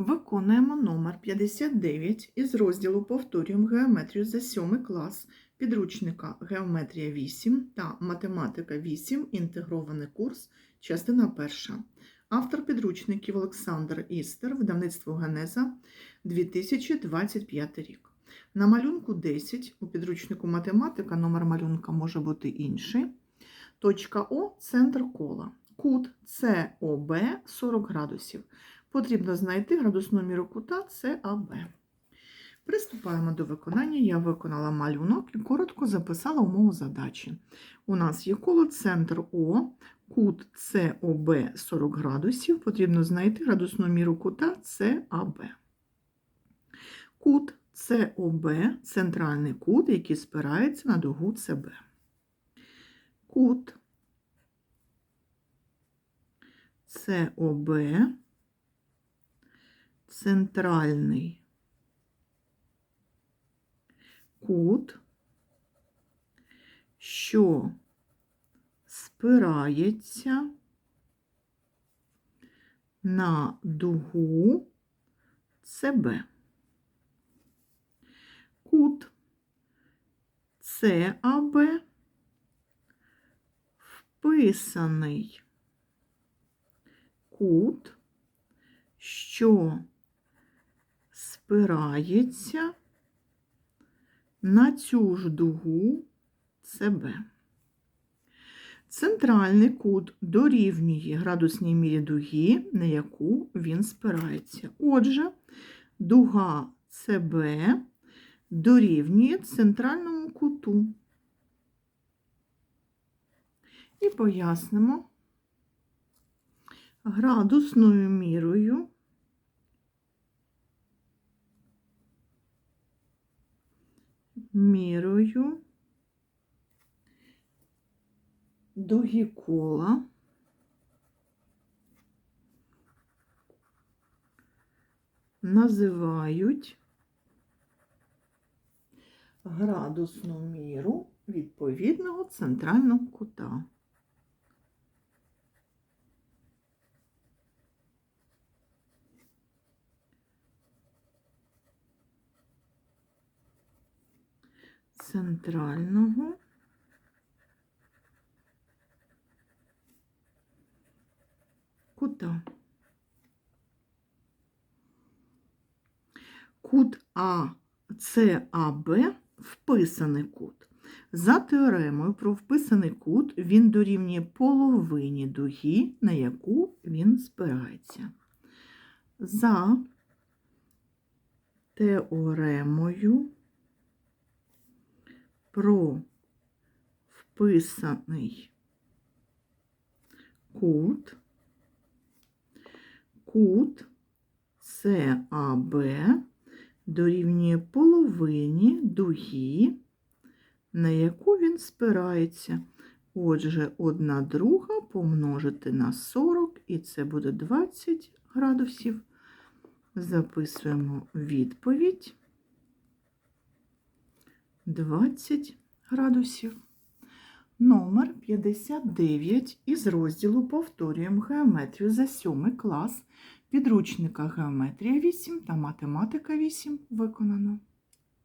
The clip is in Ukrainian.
Виконуємо номер 59 із розділу Повторюємо геометрію за 7 клас підручника Геометрія 8 та Математика 8. Інтегрований курс, частина перша. Автор підручників Олександр Істер, видавництво Генеза 2025 рік. На малюнку 10 у підручнику математика номер малюнка може бути інший. Точка О центр кола. Кут СОБ 40 градусів. Потрібно знайти градусну міру кута САБ. Приступаємо до виконання. Я виконала малюнок і коротко записала умову задачі. У нас є коло центр О, кут СОБ 40 градусів. Потрібно знайти градусну міру кута САБ. Кут СОБ центральний кут, який спирається на дугу СБ. Кут СОБ центральний кут, що спирається на дугу СБ. Кут САБ вписаний кут, що спирається на цю ж дугу СБ. Центральний кут дорівнює градусній мірі дуги, на яку він спирається. Отже, дуга СБ дорівнює центральному куту. І пояснимо градусною мірою. Мірою. Дуги кола. Називають градусну міру відповідного центрального кута. Центрального кута. Кут А САБ вписаний кут. За теоремою про вписаний кут він дорівнює половині дуги, на яку він спирається. За теоремою про вписаний кут, кут САБ дорівнює половині дуги, на яку він спирається. Отже, одна друга помножити на 40, і це буде 20 градусів. Записуємо відповідь. 20 градусів. Номер 59 із розділу Повторюємо геометрію за 7 клас підручника Геометрія 8 та Математика 8 виконано.